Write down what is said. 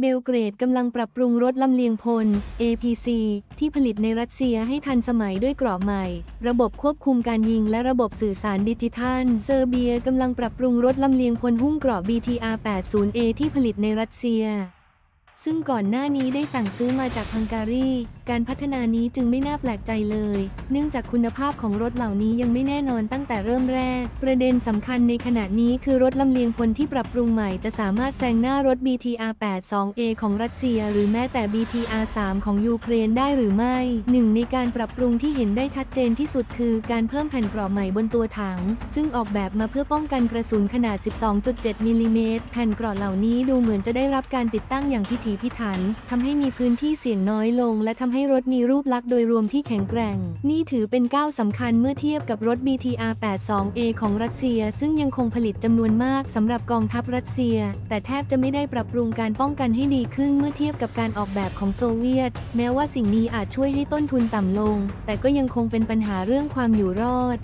เบลเกรดกำลังปรับปรุงรถลำเลียงพล APC ที่ผลิตในรัสเซียให้ทันสมัยด้วยกรอบใหม่ ระบบควบคุมการยิงและระบบสื่อสารดิจิทัล เซอร์เบียกำลังปรับปรุงรถลำเลียงพลหุ้มเกราะ BTR 80A ที่ผลิตในรัสเซีย ซึ่งก่อนหน้านี้ได้สั่งซื้อมาจากฮังการี การพัฒนานี้จึงไม่น่าแปลกใจเลย เนื่องจากคุณภาพของรถเหล่านี้ยังไม่แน่นอนตั้งแต่เริ่มแรก ประเด็นสำคัญในขณะนี้คือรถลำเลียงพลที่ปรับปรุงใหม่จะสามารถแซงหน้ารถ BTR 82A ของรัสเซีย หรือแม้แต่ BTR 3ของยูเครนได้หรือไม่หนึ่งในการปรับปรุงที่เห็นได้ชัดเจนที่สุดคือการเพิ่มแผ่นเกราะใหม่บนตัวถัง ซึ่งออกแบบมาเพื่อป้องกันกระสุนขนาด 12.7มิลลิเมตรแผ่นเกราะเหล่านี้ดูเหมือนจะได้รับการติดตั้งอย่างพิถีถีพิถันทำให้มีพื้นที่เสี่ยงน้อยลง และทำให้รถมีรูปลักษณ์โดยรวมที่แข็งแกร่ง นี่ถือเป็นก้าวสำคัญเมื่อเทียบกับรถ BTR 82A ของรัสเซีย ซึ่งยังคงผลิตจำนวนมากสำหรับกองทัพรัสเซีย แต่แทบจะไม่ได้ปรับปรุงการป้องกันให้ดีขึ้นเมื่อเทียบกับการออกแบบของโซเวียต แม้ว่าสิ่งนี้อาจช่วยให้ต้นทุนต่ำลง แต่ก็ยังคงเป็นปัญหาเรื่องความอยู่รอด